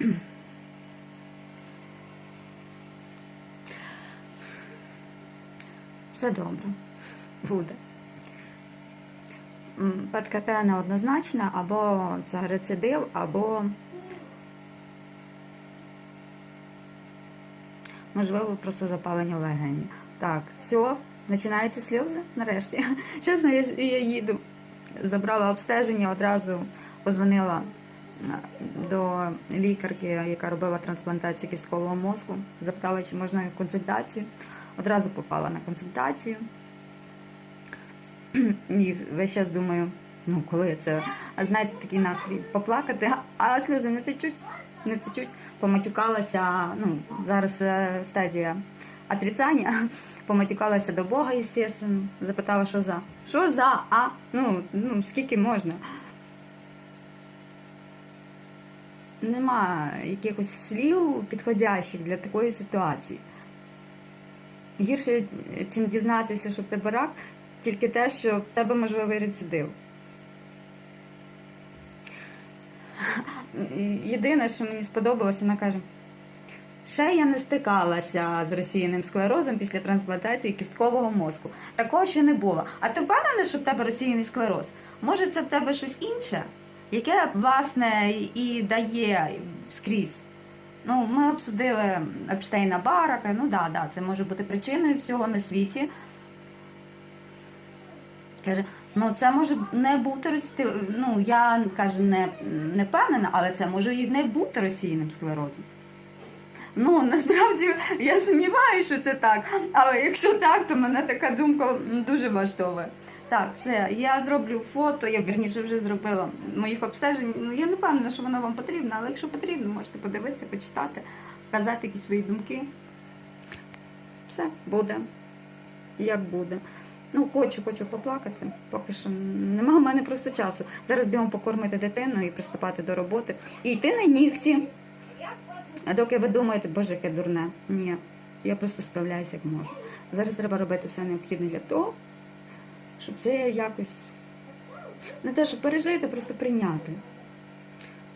Все добре. Буде. М, ПТКТ неоднозначна, або це рецидив, або можливо просто запалення в легені. Так, все, починаються сльози нарешті. Чесно, я, я їду. Забрала обстеження, одразу позвонила до лікарки, яка робила трансплантацію кісткового мозку. Запитала, чи можна консультацію. Одразу попала на консультацію. І весь час думаю, ну коли це? А знаєте, такий настрій поплакати, а сльози не течуть, не течуть. Поматюкалася, ну, зараз е, стадія отрицання, поматюкалася до Бога, естественно, запитала, що за? Що за? А? Ну, ну скільки можна? Нема якихось слів підходящих для такої ситуації. Гірше, чим дізнатися, що в тебе рак, тільки те, що в тебе можливий рецидив. Єдине, що мені сподобалось, вона каже: ще я не стикалася з розсіяним склерозом після трансплантації кісткового мозку. Такого ще не було. А ти впевнена, що в тебе розсіяний склероз? Може, це в тебе щось інше, яке, власне, і дає скрізь. Ну, ми обсудили Епштейна Барака. Ну да, да, це може бути причиною всього на світі. Каже, ну це може не бути рости... Ну, я каже, не, не впевнена, але це може і не бути російним склерозом. Ну, насправді я сумніваюся, що це так. Але якщо так, то мене така думка дуже влаштовує. Так, все, я зроблю фото, я вірніше вже зробила моїх обстежень. Ну, я не певна, що воно вам потрібно, але якщо потрібно, можете подивитися, почитати, вказати якісь свої думки. Все, буде. Як буде. Ну, хочу, хочу поплакати. Поки що нема в мене просто часу. Зараз бігом покормити дитину і приступати до роботи. І йти на нігті. А доки ви думаєте, боже, яке дурне. Ні, я просто справляюся як можу. Зараз треба робити все необхідне для того, щоб це якось не те, щоб пережити, просто прийняти.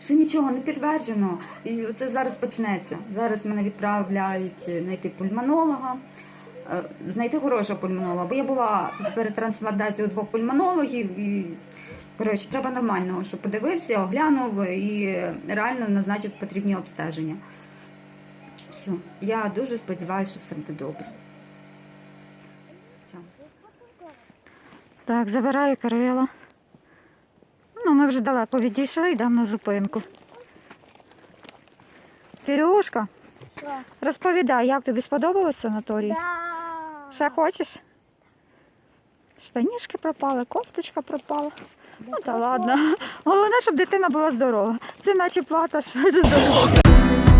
Ще нічого не підтверджено, і це зараз почнеться. Зараз мене відправляють знайти пульмонолога, е, знайти хорошого пульмонолога. Бо я була перед трансплантацією двох пульмонологів і коротше, треба нормального, щоб подивився, оглянув і реально назначив потрібні обстеження. Все, я дуже сподіваюся, що все буде добре. Так, забираю Кирила. Ну, ми вже далеко відійшли, йдемо на зупинку. Кирюшка, Так. розповідай, як тобі сподобалось санаторій? Да. Ще хочеш? Штанішки пропали, кофточка пропала. Ну та ладно. Головне, щоб дитина була здорова. Це наче плата, що здорова.